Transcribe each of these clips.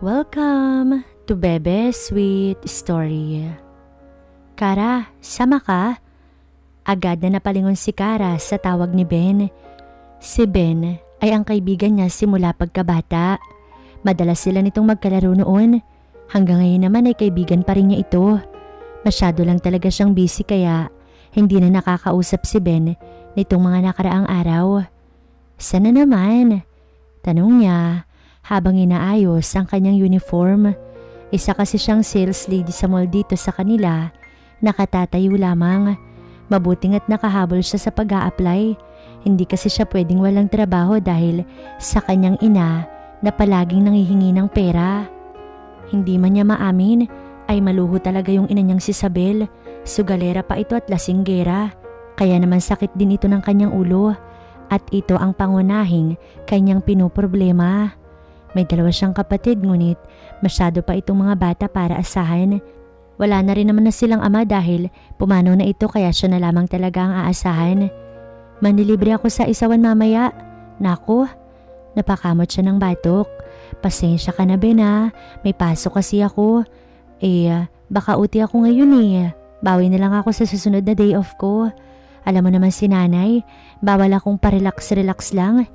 Welcome to Bebe Sweet Story. Kara, sama ka? Agad na napalingon si Kara sa tawag ni Ben. Si Ben ay ang kaibigan niya simula pagkabata. Madalas sila nitong magkalaro noon. Hanggang ngayon naman ay kaibigan pa rin niya ito. Masyado lang talaga siyang busy kaya hindi na nakakausap si Ben nitong mga nakaraang araw. Sana naman? Tanong niya habang inaayos ang kanyang uniform. Isa kasi siyang sales lady sa mall dito sa kanila. Nakatatayo lamang. Mabuting at nakahabol siya sa pag apply Hindi kasi siya pwedeng walang trabaho dahil sa kanyang ina na palaging nangihingi ng pera. Hindi man niya maamin ay maluho talaga yung ina niyang si Isabel. Sugalera pa ito at lasinggera. Kaya naman sakit din ito ng kanyang ulo. At ito ang pangunahing kanyang pinoproblema. May dalawa siyang kapatid ngunit masyado pa itong mga bata para asahan. Wala na rin naman na silang ama dahil pumanaw na ito kaya siya na lamang talaga ang aasahan. Manilibre ako sa isawan mamaya. Nako, napakamot siya ng batok. Pasensya ka na Ben ha, may pasok kasi ako. Eh, baka uti ako ngayon eh. Bawi na lang ako sa susunod na day off ko. Alam mo naman si nanay, bawal akong parelax-relax lang.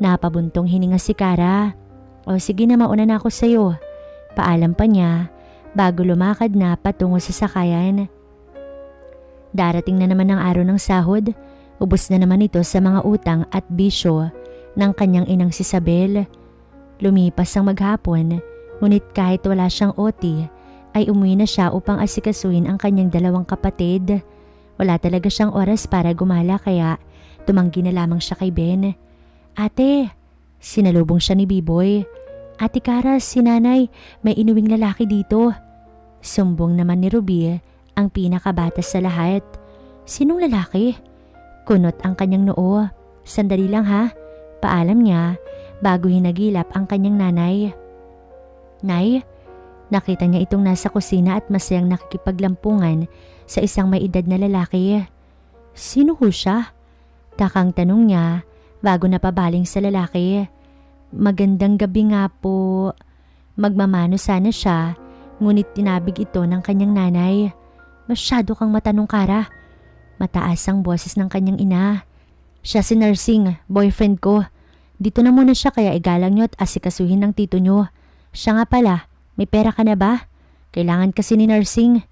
Napabuntong hininga si Kara. O sige na mauna na ako sa'yo. Paalam pa niya bago lumakad na patungo sa sakayan. Darating na naman ang araw ng sahod. Ubus na naman ito sa mga utang at bisyo ng kanyang inang si Isabel. Lumipas ang maghapon, ngunit kahit wala siyang OT, ay umuwi na siya upang asikasuhin ang kanyang dalawang kapatid. Wala talaga siyang oras para gumala kaya tumanggi na lamang siya kay Ben. Ate, sinalubong siya ni Biboy. Ate Kara, si nanay, may inuwing lalaki dito. Sumbong naman ni Ruby ang pinakabata sa lahat. Sinong lalaki? Kunot ang kanyang noo. Sandali lang ha. Paalam niya bago hinagilap ang kanyang nanay. Nay, nakita niya itong nasa kusina at masayang nakikipaglampungan sa isang may edad na lalaki. Sino ho siya? Takang tanong niya bago napabaling sa lalaki. Magandang gabi nga po. Magmamano sana siya, ngunit tinabig ito ng kanyang nanay. Masyado kang matanong kara. Mataas ang boses ng kanyang ina. Siya si Nursing, boyfriend ko. Dito na muna siya kaya igalang niyo at asikasuhin ng tito niyo. Siya nga pala, may pera ka na ba? Kailangan kasi ni Nursing.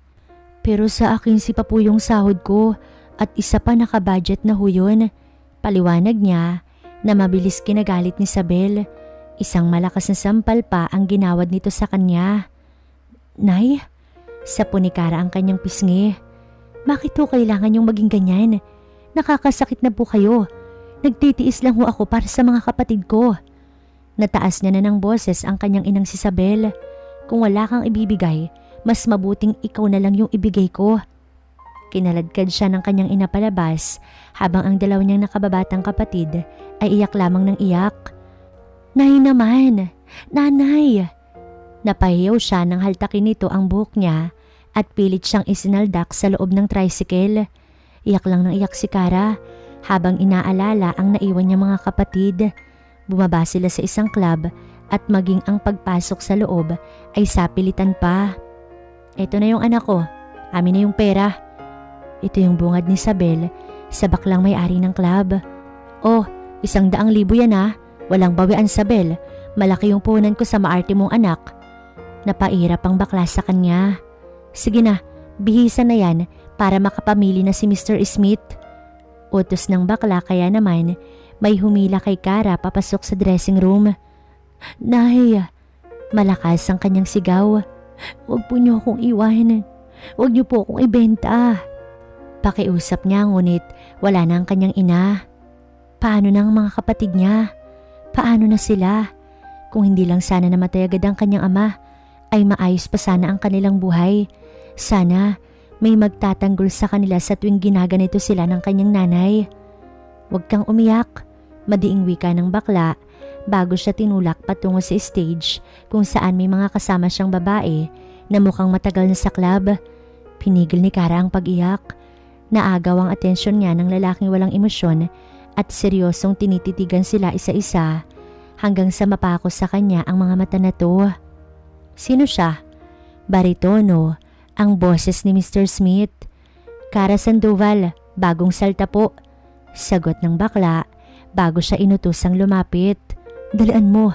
Pero sa akin si pa po yung sahod ko at isa pa nakabudget na ho yun. Paliwanag niya na mabilis kinagalit ni Isabel. Isang malakas na sampal pa ang ginawad nito sa kanya. Nay, sa punikara ang kanyang pisngi. Bakit ho kailangan yung maging ganyan? Nakakasakit na po kayo. Nagtitiis lang ho ako para sa mga kapatid ko. Nataas niya na ng boses ang kanyang inang si Isabel. Kung wala kang ibibigay, mas mabuting ikaw na lang yung ibigay ko. Kinaladkad siya ng kanyang ina palabas habang ang dalaw niyang nakababatang kapatid ay iyak lamang ng iyak. Nay naman! Nanay! Napahiyaw siya nang haltakin nito ang buhok niya at pilit siyang isinaldak sa loob ng tricycle. Iyak lang ng iyak si Kara habang inaalala ang naiwan niya mga kapatid. Bumaba sila sa isang club at maging ang pagpasok sa loob ay sapilitan pa. Ito na yung anak ko, amin na yung pera. Ito yung bungad ni Isabel sa baklang may-ari ng club. Oh, isang daang libo yan ha. Walang bawian Sabel. Malaki yung punan ko sa maarte mong anak. Napairap ang bakla sa kanya. Sige na, bihisa na yan para makapamili na si Mr. Smith. Utos ng bakla kaya naman may humila kay Kara papasok sa dressing room. Nay, malakas ang kanyang sigaw. Huwag po niyo akong iwanan. Huwag niyo po akong ibenta. Pakiusap niya ngunit wala na ang kanyang ina. Paano na ang mga kapatid niya? Paano na sila? Kung hindi lang sana namatay agad ang kanyang ama, ay maayos pa sana ang kanilang buhay. Sana may magtatanggol sa kanila sa tuwing ginaganito sila ng kanyang nanay. Huwag kang umiyak, madiing wika ng bakla bago siya tinulak patungo sa stage kung saan may mga kasama siyang babae na mukhang matagal na sa club. Pinigil ni Kara ang pag-iyak. Naagaw ang atensyon niya ng lalaking walang emosyon at seryosong tinititigan sila isa-isa hanggang sa mapako sa kanya ang mga mata na to. Sino siya? Baritono, ang boses ni Mr. Smith. Kara Sandoval, bagong salta po. Sagot ng bakla bago siya inutusang lumapit. Dalaan mo.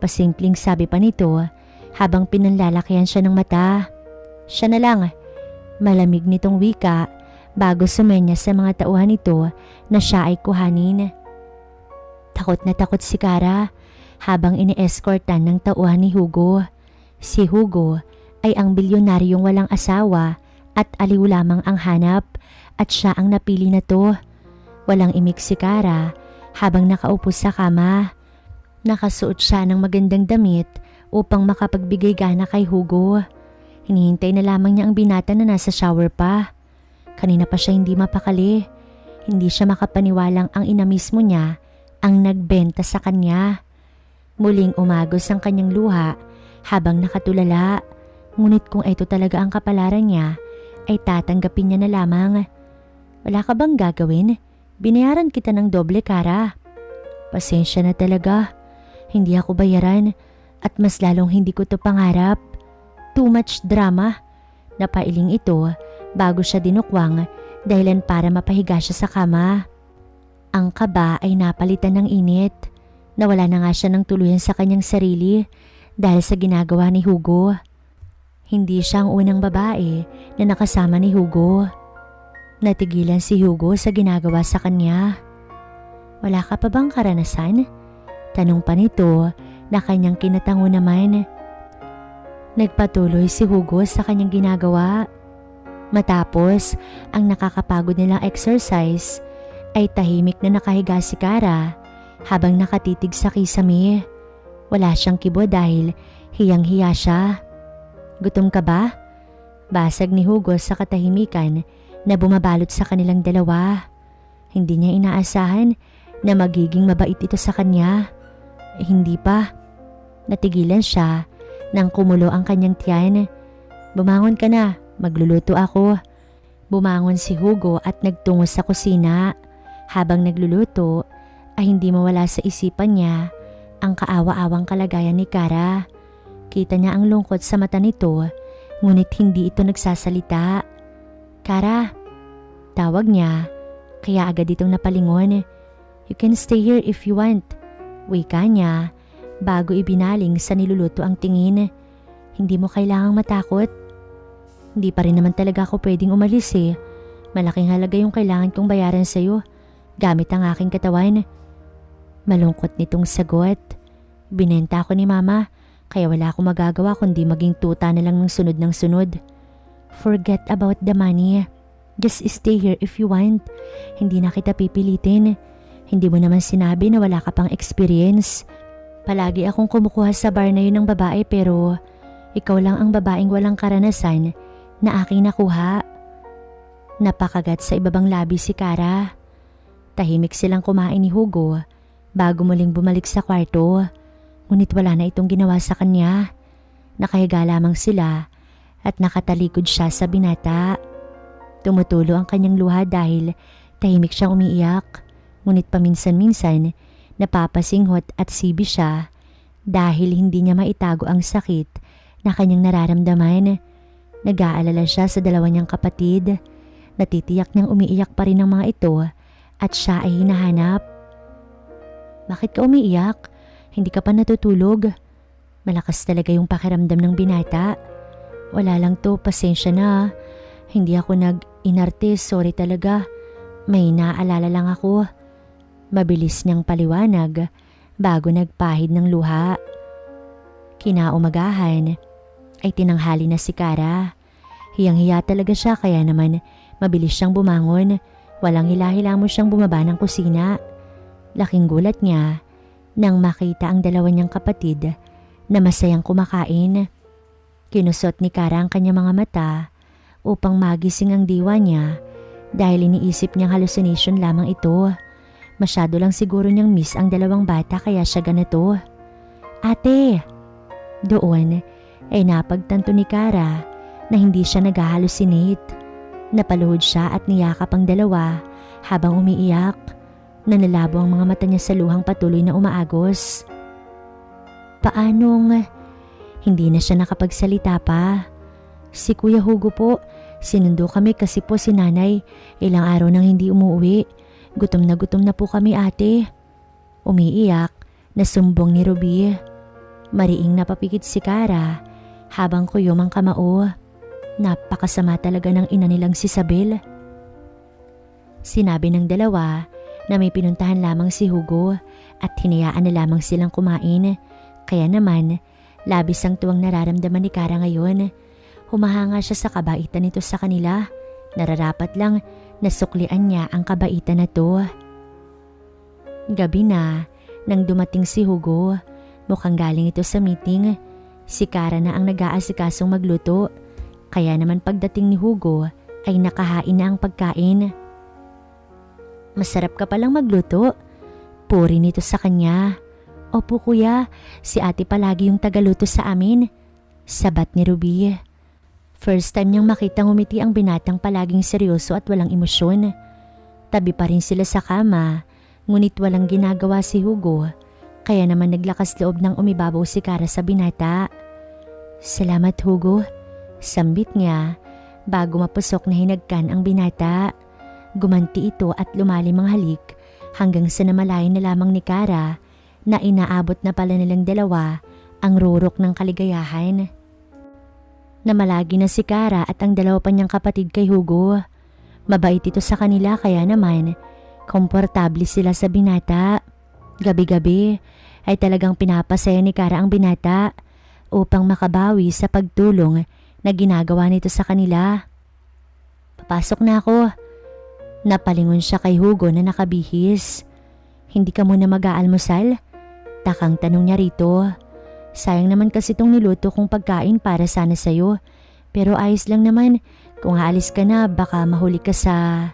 Pasimpleng sabi pa nito habang pinanlalakihan siya ng mata. Siya na lang. Malamig nitong wika bago sumenya sa mga tauhan nito na siya ay kuhanin. Takot na takot si Kara habang ini-escortan ng tauhan ni Hugo. Si Hugo ay ang bilyonaryong walang asawa at aliw lamang ang hanap at siya ang napili na to. Walang imik si Kara habang nakaupo sa kama. Nakasuot siya ng magandang damit upang makapagbigay gana kay Hugo. Hinihintay na lamang niya ang binata na nasa shower pa. Kanina pa siya hindi mapakali. Hindi siya makapaniwalang ang ina mismo niya ang nagbenta sa kanya. Muling umagos ang kanyang luha habang nakatulala. Ngunit kung ito talaga ang kapalaran niya, ay tatanggapin niya na lamang. Wala ka bang gagawin? Binayaran kita ng doble kara. Pasensya na talaga. Hindi ako bayaran at mas lalong hindi ko to pangarap. Too much drama. Napailing ito bago siya dinukwang dahilan para mapahiga siya sa kama. Ang kaba ay napalitan ng init. Nawala na nga siya ng tuluyan sa kanyang sarili dahil sa ginagawa ni Hugo. Hindi siya ang unang babae na nakasama ni Hugo. Natigilan si Hugo sa ginagawa sa kanya. Wala ka pa bang karanasan? Tanong pa nito na kanyang kinatango naman. Nagpatuloy si Hugo sa kanyang ginagawa. Matapos ang nakakapagod nilang exercise, ay tahimik na nakahiga si Kara habang nakatitig sa kisame. Wala siyang kibo dahil hiyang-hiya siya. Gutom ka ba? Basag ni Hugo sa katahimikan na bumabalot sa kanilang dalawa. Hindi niya inaasahan na magiging mabait ito sa kanya. Eh, hindi pa. Natigilan siya nang kumulo ang kanyang tiyan. Bumangon ka na, magluluto ako. Bumangon si Hugo at nagtungo sa kusina. Habang nagluluto ay hindi mawala sa isipan niya ang kaawa-awang kalagayan ni Kara. Kita niya ang lungkot sa mata nito ngunit hindi ito nagsasalita. Kara, tawag niya kaya agad itong napalingon. You can stay here if you want. Wika niya bago ibinaling sa niluluto ang tingin. Hindi mo kailangang matakot. Hindi pa rin naman talaga ako pwedeng umalis eh. Malaking halaga yung kailangan kong bayaran sa'yo gamit ang aking katawan. Malungkot nitong sagot. Binenta ako ni mama kaya wala akong magagawa kundi maging tuta na lang ng sunod ng sunod. Forget about the money. Just stay here if you want. Hindi na kita pipilitin. Hindi mo naman sinabi na wala ka pang experience. Palagi akong kumukuha sa bar na yun ng babae pero ikaw lang ang babaeng walang karanasan na aking nakuha. Napakagat sa ibabang labi si Kara. Tahimik silang kumain ni Hugo bago muling bumalik sa kwarto. Ngunit wala na itong ginawa sa kanya. Nakahiga lamang sila at nakatalikod siya sa binata. Tumutulo ang kanyang luha dahil tahimik siyang umiiyak. Ngunit paminsan-minsan napapasinghot at sibi siya dahil hindi niya maitago ang sakit na kanyang nararamdaman. Nag-aalala siya sa dalawa niyang kapatid. Natitiyak niyang umiiyak pa rin ang mga ito at siya ay hinahanap. Bakit ka umiiyak? Hindi ka pa natutulog? Malakas talaga yung pakiramdam ng binata. Wala lang to, pasensya na. Hindi ako nag-inarte, sorry talaga. May naalala lang ako. Mabilis niyang paliwanag bago nagpahid ng luha. Kinaumagahan ay tinanghali na si Kara. Hiyang-hiya talaga siya kaya naman mabilis siyang bumangon Walang hila-hila mo siyang bumaba ng kusina. Laking gulat niya nang makita ang dalawa niyang kapatid na masayang kumakain. Kinusot ni Kara ang kanyang mga mata upang magising ang diwa niya dahil iniisip niyang hallucination lamang ito. Masyado lang siguro niyang miss ang dalawang bata kaya siya ganito. Ate! Doon ay napagtanto ni Kara na hindi siya nag-hallucinate. Napaluhod siya at niyakap ang dalawa habang umiiyak. Nanalabo ang mga mata niya sa luhang patuloy na umaagos. Paanong Hindi na siya nakapagsalita pa. Si Kuya Hugo po, sinundo kami kasi po si nanay ilang araw nang hindi umuwi. Gutom na gutom na po kami ate. Umiiyak na sumbong ni Ruby. Mariing napapikit si Kara habang kuyom ang kamao. Napakasama talaga ng ina nilang si Sabel. Sinabi ng dalawa na may pinuntahan lamang si Hugo at hinayaan na lamang silang kumain. Kaya naman, labis ang tuwang nararamdaman ni Kara ngayon. Humahanga siya sa kabaitan nito sa kanila. Nararapat lang na suklian niya ang kabaitan na to. Gabi na, nang dumating si Hugo, mukhang galing ito sa meeting. Si Kara na ang nag-aasikasong magluto. Kaya naman pagdating ni Hugo ay nakahain na ang pagkain. Masarap ka palang magluto. Puri nito sa kanya. Opo kuya, si ate palagi yung tagaluto sa amin. Sabat ni Ruby. First time niyang makitang umiti ang binatang palaging seryoso at walang emosyon. Tabi pa rin sila sa kama, ngunit walang ginagawa si Hugo. Kaya naman naglakas loob ng umibabaw si Kara sa binata. Salamat Hugo. Sambit niya bago mapusok na hinagkan ang binata. Gumanti ito at lumalim ang halik hanggang sa namalayan na lamang ni Kara na inaabot na pala nilang dalawa ang rurok ng kaligayahan. Namalagi na si Kara at ang dalawa pa niyang kapatid kay Hugo. Mabait ito sa kanila kaya naman komportable sila sa binata. Gabi-gabi ay talagang pinapasaya ni Kara ang binata upang makabawi sa pagtulong na ginagawa nito sa kanila. Papasok na ako. Napalingon siya kay Hugo na nakabihis. Hindi ka muna mag-aalmusal? Takang tanong niya rito. Sayang naman kasi itong niluto kong pagkain para sana sa'yo. Pero ayos lang naman. Kung aalis ka na, baka mahuli ka sa...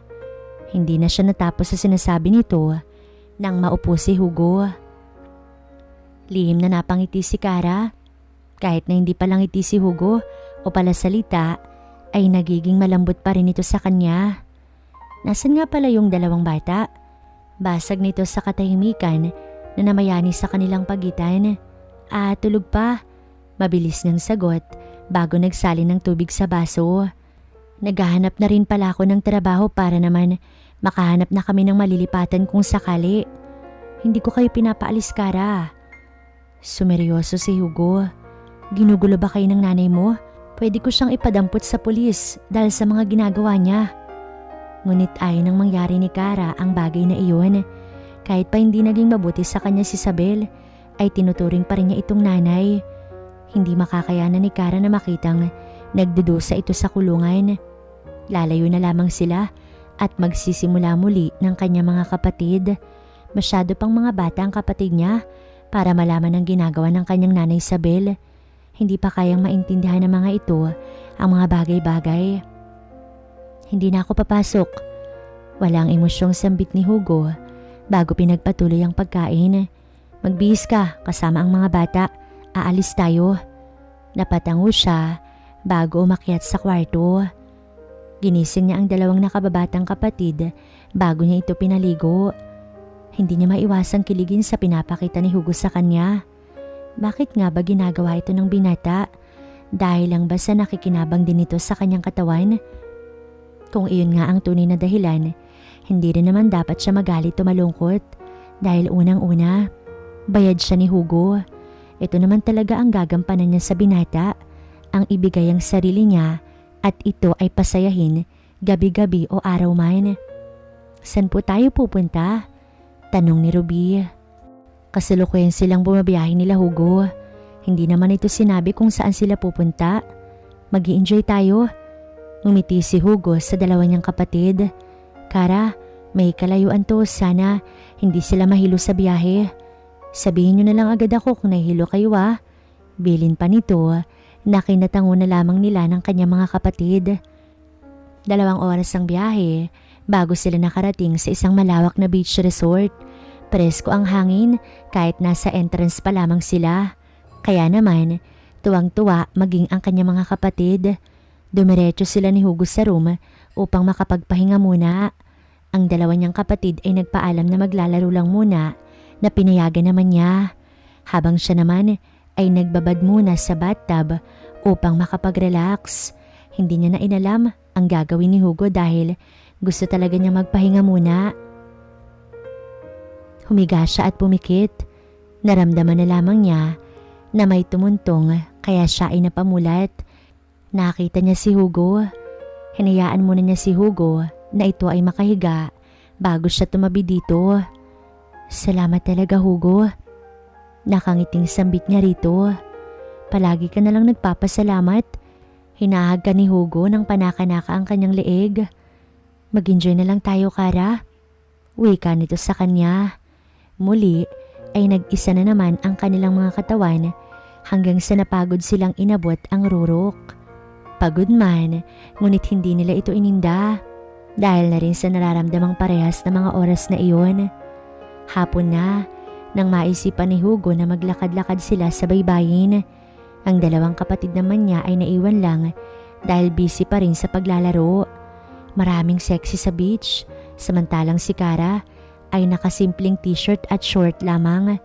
Hindi na siya natapos sa sinasabi nito nang maupo si Hugo. Lihim na napangiti si Kara. Kahit na hindi palang iti si Hugo o pala salita, ay nagiging malambot pa rin ito sa kanya. Nasaan nga pala yung dalawang bata? Basag nito sa katahimikan na namayani sa kanilang pagitan. Ah, tulog pa. Mabilis ng sagot bago nagsali ng tubig sa baso. Naghahanap na rin pala ako ng trabaho para naman makahanap na kami ng malilipatan kung sakali. Hindi ko kayo pinapaalis, Kara. Sumeryoso si Hugo. Ginugulo ba kayo ng nanay mo? Pwede ko siyang ipadampot sa pulis dahil sa mga ginagawa niya. Ngunit ay nang mangyari ni Kara ang bagay na iyon. Kahit pa hindi naging mabuti sa kanya si Isabel, ay tinuturing pa rin niya itong nanay. Hindi makakayanan ni Kara na makitang nagdudusa ito sa kulungan. Lalayo na lamang sila at magsisimula muli ng kanya mga kapatid. Masyado pang mga bata ang kapatid niya para malaman ang ginagawa ng kanyang nanay Isabel. Hindi pa kayang maintindihan ng mga ito ang mga bagay-bagay. Hindi na ako papasok. Walang emosyong sambit ni Hugo bago pinagpatuloy ang pagkain. Magbihis ka kasama ang mga bata. Aalis tayo. Napatango siya bago umakyat sa kwarto. Ginising niya ang dalawang nakababatang kapatid bago niya ito pinaligo. Hindi niya maiwasang kiligin sa pinapakita ni Hugo sa kanya. Bakit nga ba ginagawa ito ng binata? Dahil lang ba sa nakikinabang din ito sa kanyang katawan? Kung iyon nga ang tunay na dahilan, hindi rin naman dapat siya magalit o malungkot. Dahil unang-una, bayad siya ni Hugo. Ito naman talaga ang gagampanan niya sa binata. Ang ibigay ang sarili niya at ito ay pasayahin gabi-gabi o araw man. San po tayo pupunta? Tanong ni Ruby. Kasalukuyan silang bumabiyahe nila Hugo. Hindi naman ito sinabi kung saan sila pupunta. mag enjoy tayo. Umiti si Hugo sa dalawa niyang kapatid. Kara, may kalayuan to. Sana hindi sila mahilo sa biyahe. Sabihin niyo na lang agad ako kung nahihilo kayo ah. Bilin pa nito na kinatango na lamang nila ng kanyang mga kapatid. Dalawang oras ang biyahe bago sila nakarating sa isang malawak na beach resort. Presko ang hangin kahit nasa entrance pa lamang sila. Kaya naman, tuwang-tuwa maging ang kanyang mga kapatid. Dumiretso sila ni Hugo sa room upang makapagpahinga muna. Ang dalawa niyang kapatid ay nagpaalam na maglalaro lang muna na pinayagan naman niya. Habang siya naman ay nagbabad muna sa bathtub upang makapag-relax. Hindi niya na inalam ang gagawin ni Hugo dahil gusto talaga niya magpahinga muna. Humiga siya at pumikit. Naramdaman na lamang niya na may tumuntong kaya siya ay napamulat. Nakita niya si Hugo. Hinayaan muna niya si Hugo na ito ay makahiga bago siya tumabi dito. Salamat talaga Hugo. Nakangiting sambit niya rito. Palagi ka na lang nagpapasalamat. Hinahag ka ni Hugo ng panakanaka ang kanyang leeg. Mag-enjoy na lang tayo, Kara. Wika nito sa kanya. Muli ay nag-isa na naman ang kanilang mga katawan hanggang sa napagod silang inabot ang rurok. Pagod man, ngunit hindi nila ito ininda dahil na rin sa nararamdamang parehas na mga oras na iyon. Hapon na, nang maisipan ni Hugo na maglakad-lakad sila sa baybayin. Ang dalawang kapatid naman niya ay naiwan lang dahil busy pa rin sa paglalaro. Maraming sexy sa beach, samantalang si Kara ay nakasimpleng t-shirt at short lamang.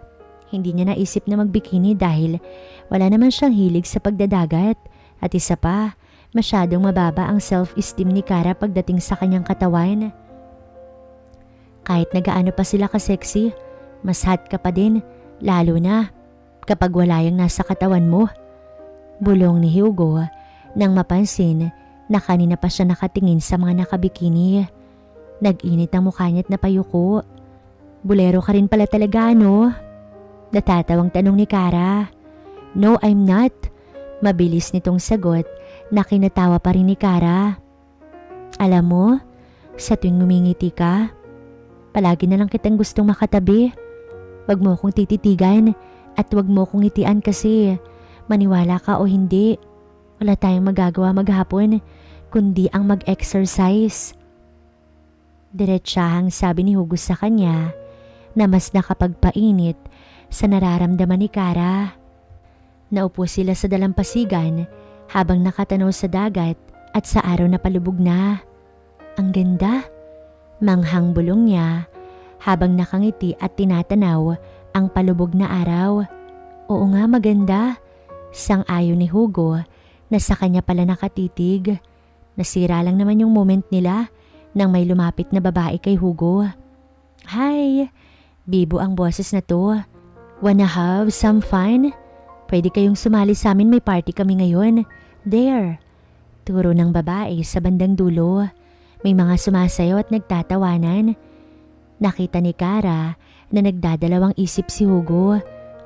Hindi niya naisip na magbikini dahil wala naman siyang hilig sa pagdadagat at isa pa, masyadong mababa ang self-esteem ni Kara pagdating sa kanyang katawan. Kahit nagaano pa sila ka-sexy, mas hot ka pa din, lalo na kapag wala yung nasa katawan mo. Bulong ni Hugo nang mapansin na kanina pa siya nakatingin sa mga nakabikini. Nag-init ang mukha niya at napayuko. Bulero ka rin pala talaga, no? Natatawang tanong ni Kara. No, I'm not. Mabilis nitong sagot na kinatawa pa rin ni Kara. Alam mo, sa tuwing ngumingiti ka, palagi na lang kitang gustong makatabi. Huwag mo akong tititigan at huwag mo akong itian kasi maniwala ka o hindi. Wala tayong magagawa maghapon kundi ang mag-exercise. Diretsahang sabi ni Hugo sa kanya na mas nakapagpainit sa nararamdaman ni Kara. Naupo sila sa dalampasigan habang nakatanaw sa dagat at sa araw na palubog na. Ang ganda. Manghang bulong niya habang nakangiti at tinatanaw ang palubog na araw. Oo nga maganda. Sang-ayon ni Hugo na sa kanya pala nakatitig. Nasira lang naman yung moment nila nang may lumapit na babae kay Hugo. Hi! Bibo ang boses na to. Wanna have some fun? Pwede kayong sumali sa amin may party kami ngayon. There. Turo ng babae sa bandang dulo. May mga sumasayaw at nagtatawanan. Nakita ni Kara na nagdadalawang isip si Hugo.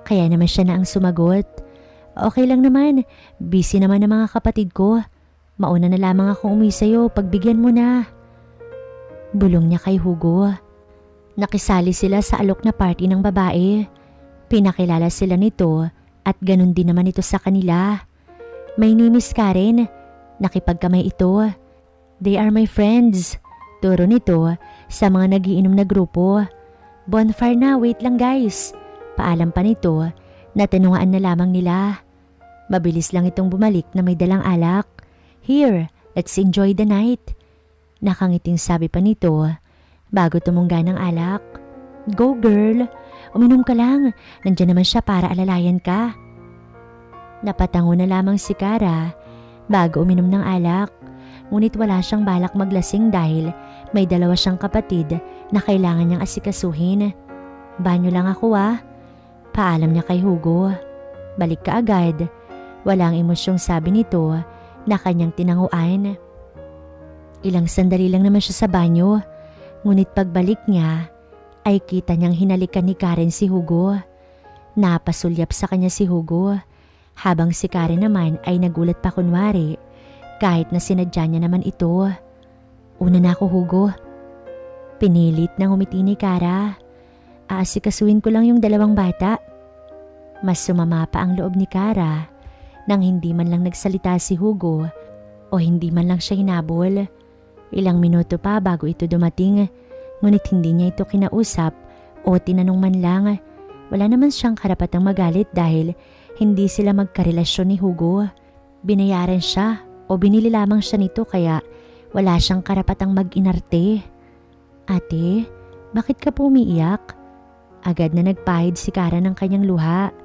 Kaya naman siya na ang sumagot. Okay lang naman. Busy naman ang mga kapatid ko. Mauna na lamang akong umuwi sa'yo. Pagbigyan mo na. Bulong niya kay Hugo. Nakisali sila sa alok na party ng babae. Pinakilala sila nito at ganun din naman ito sa kanila. May name is Karen. Nakipagkamay ito. They are my friends. Turo nito sa mga nagiinom na grupo. Bonfire na, wait lang guys. Paalam pa nito, natanungaan na lamang nila. Mabilis lang itong bumalik na may dalang alak. Here, let's enjoy the night. Nakangiting sabi pa nito bago tumungga ng alak. Go girl, uminom ka lang. Nandiyan naman siya para alalayan ka. Napatango na lamang si Kara bago uminom ng alak. Ngunit wala siyang balak maglasing dahil may dalawa siyang kapatid na kailangan niyang asikasuhin. Banyo lang ako ah. Paalam niya kay Hugo. Balik ka agad. Walang emosyong sabi nito na kanyang tinanguan. Ilang sandali lang naman siya sa banyo, ngunit pagbalik niya ay kita niyang hinalikan ni Karen si Hugo. Napasulyap sa kanya si Hugo, habang si Karen naman ay nagulat pa kunwari kahit na sinadya niya naman ito. Una na ako Hugo. Pinilit na umiti ni Kara. Aasikasuin ko lang yung dalawang bata. Mas sumama pa ang loob ni Kara nang hindi man lang nagsalita si Hugo o hindi man lang siya hinabol. Ilang minuto pa bago ito dumating, ngunit hindi niya ito kinausap o tinanong man lang. Wala naman siyang karapatang magalit dahil hindi sila magkarelasyon ni Hugo. Binayaran siya o binili lamang siya nito kaya wala siyang karapatang mag-inarte. Ate, bakit ka pumiiyak? Agad na nagpahid si Kara ng kanyang luha.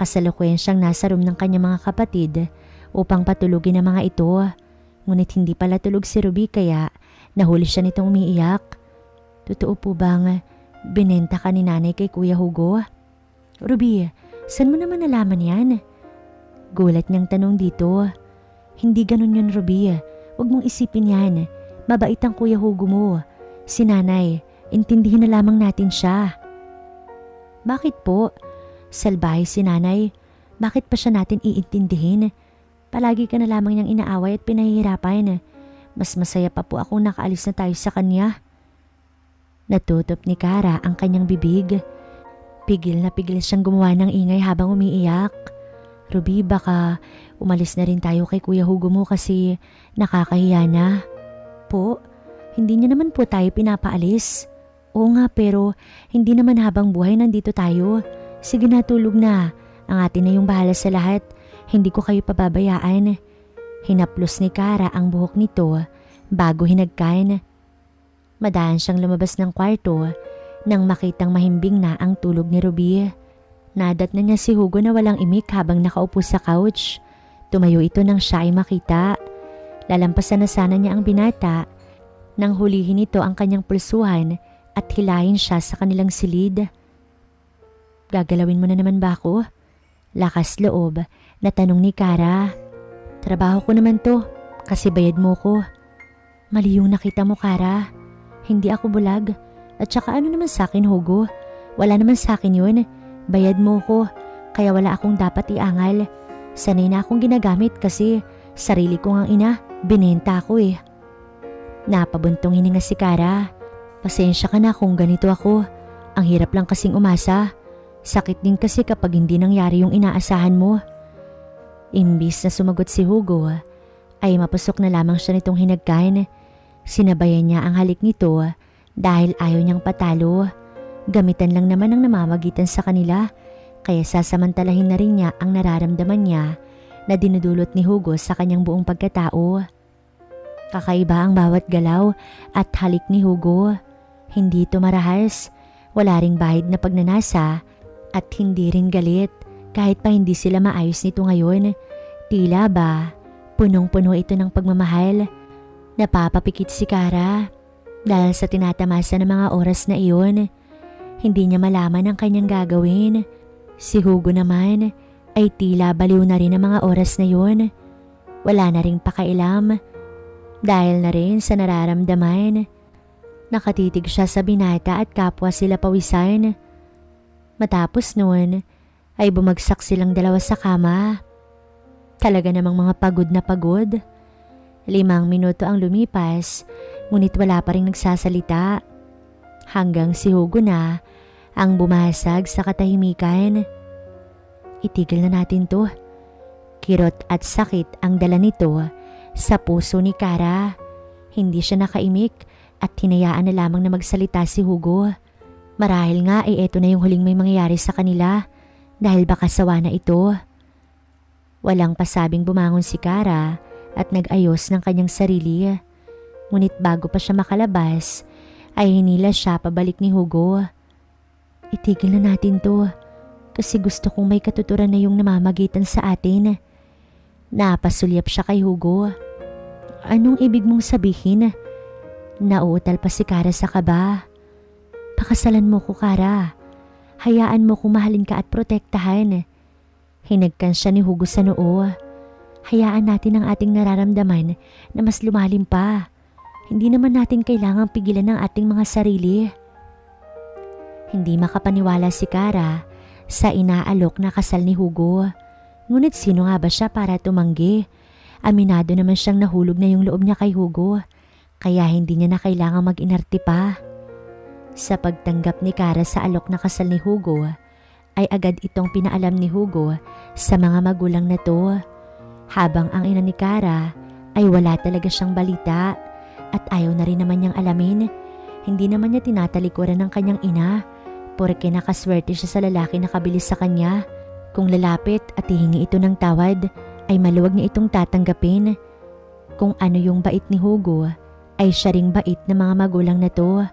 Kasalukuyan siyang nasa room ng kanyang mga kapatid upang patulugin ang mga ito. Ngunit hindi pala tulog si Ruby kaya nahuli siya nitong umiiyak. Totoo po bang binenta ka ni nanay kay Kuya Hugo? Ruby, saan mo naman nalaman yan? Gulat niyang tanong dito. Hindi ganun yun, Ruby. Huwag mong isipin yan. Mabait ang Kuya Hugo mo. Si nanay, intindihin na lamang natin siya. Bakit po? Salbahe si nanay. Bakit pa siya natin iintindihin? Palagi ka na lamang niyang inaaway at pinahihirapan. Mas masaya pa po akong nakaalis na tayo sa kanya. Natutop ni Kara ang kanyang bibig. Pigil na pigil siyang gumawa ng ingay habang umiiyak. Ruby, baka umalis na rin tayo kay Kuya Hugo mo kasi nakakahiya na. Po, hindi niya naman po tayo pinapaalis. Oo nga pero hindi naman habang buhay nandito tayo. Sige na tulog na. Ang atin na yung bahala sa lahat. Hindi ko kayo pababayaan. Hinaplos ni Kara ang buhok nito bago hinagkan. Madahan siyang lumabas ng kwarto nang makitang mahimbing na ang tulog ni Ruby. Nadat na niya si Hugo na walang imik habang nakaupo sa couch. Tumayo ito nang siya ay makita. Lalampasan na sana niya ang binata nang hulihin ito ang kanyang pulsuhan at hilahin siya sa kanilang silid. Gagalawin mo na naman ba ako? Lakas loob na tanong ni Kara. Trabaho ko naman to kasi bayad mo ko. Mali yung nakita mo Kara. Hindi ako bulag. At saka ano naman sa akin Hugo? Wala naman sa akin yun. Bayad mo ko kaya wala akong dapat iangal. Sanay na akong ginagamit kasi sarili ko ang ina. Binenta ako eh. Napabuntong hininga si Kara. Pasensya ka na kung ganito ako. Ang hirap lang kasing umasa. Sakit din kasi kapag hindi nangyari yung inaasahan mo. Imbis na sumagot si Hugo, ay mapasok na lamang siya nitong hinagkan. Sinabayan niya ang halik nito dahil ayaw niyang patalo. Gamitan lang naman ang namamagitan sa kanila kaya sasamantalahin na rin niya ang nararamdaman niya na dinudulot ni Hugo sa kanyang buong pagkatao. Kakaiba ang bawat galaw at halik ni Hugo. Hindi ito marahas, wala ring bahid na pagnanasa at hindi rin galit kahit pa hindi sila maayos nito ngayon. Tila ba, punong-puno ito ng pagmamahal. Napapapikit si Kara dahil sa tinatamasa ng mga oras na iyon. Hindi niya malaman ang kanyang gagawin. Si Hugo naman ay tila baliw na rin ang mga oras na yun. Wala na ring pakailam dahil na rin sa nararamdaman. Nakatitig siya sa binata at kapwa sila pawisan. Matapos noon ay bumagsak silang dalawa sa kama. Talaga namang mga pagod na pagod. Limang minuto ang lumipas, ngunit wala pa rin nagsasalita. Hanggang si Hugo na ang bumasag sa katahimikan. Itigil na natin to. Kirot at sakit ang dala nito sa puso ni Kara. Hindi siya nakaimik at hinayaan na lamang na magsalita si Hugo. Marahil nga ay eto na yung huling may mangyayari sa kanila dahil baka sawa na ito. Walang pasabing bumangon si Kara at nag-ayos ng kanyang sarili. Ngunit bago pa siya makalabas, ay hinila siya pabalik ni Hugo. Itigil na natin to kasi gusto kong may katuturan na yung namamagitan sa atin. Napasulyap siya kay Hugo. Anong ibig mong sabihin? Nauutal pa si Kara sa kaba. Pakasalan mo ko, Kara. Hayaan mo kong mahalin ka at protektahan. Hinagkan siya ni Hugo sa noo. Hayaan natin ang ating nararamdaman na mas lumalim pa. Hindi naman natin kailangang pigilan ang ating mga sarili. Hindi makapaniwala si Kara sa inaalok na kasal ni Hugo. Ngunit sino nga ba siya para tumanggi? Aminado naman siyang nahulog na yung loob niya kay Hugo, kaya hindi niya na kailangang mag-inarte pa. Sa pagtanggap ni Kara sa alok na kasal ni Hugo, ay agad itong pinaalam ni Hugo sa mga magulang na to. Habang ang ina ni Kara ay wala talaga siyang balita at ayaw na rin naman niyang alamin. Hindi naman niya tinatalikuran ng kanyang ina porke nakaswerte siya sa lalaki na kabilis sa kanya. Kung lalapit at hihingi ito ng tawad, ay maluwag niya itong tatanggapin. Kung ano yung bait ni Hugo, ay siya ring bait ng mga magulang na to.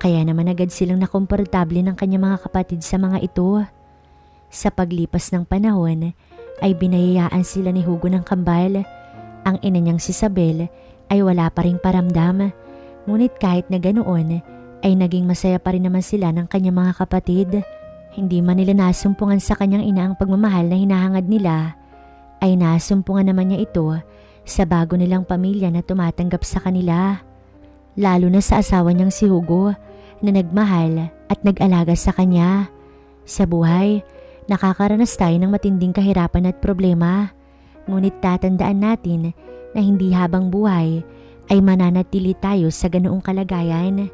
Kaya naman agad silang nakomportable ng kanyang mga kapatid sa mga ito. Sa paglipas ng panahon ay binayayaan sila ni Hugo ng kambal. Ang ina niyang si Isabel ay wala pa ring paramdam. Ngunit kahit na ganoon ay naging masaya pa rin naman sila ng kanyang mga kapatid. Hindi man nila nasumpungan sa kanyang ina ang pagmamahal na hinahangad nila, ay nasumpungan naman niya ito sa bago nilang pamilya na tumatanggap sa kanila. Lalo na sa asawa niyang si Hugo na nagmahal at nag-alaga sa kanya. Sa buhay, nakakaranas tayo ng matinding kahirapan at problema. Ngunit tatandaan natin na hindi habang buhay ay mananatili tayo sa ganoong kalagayan.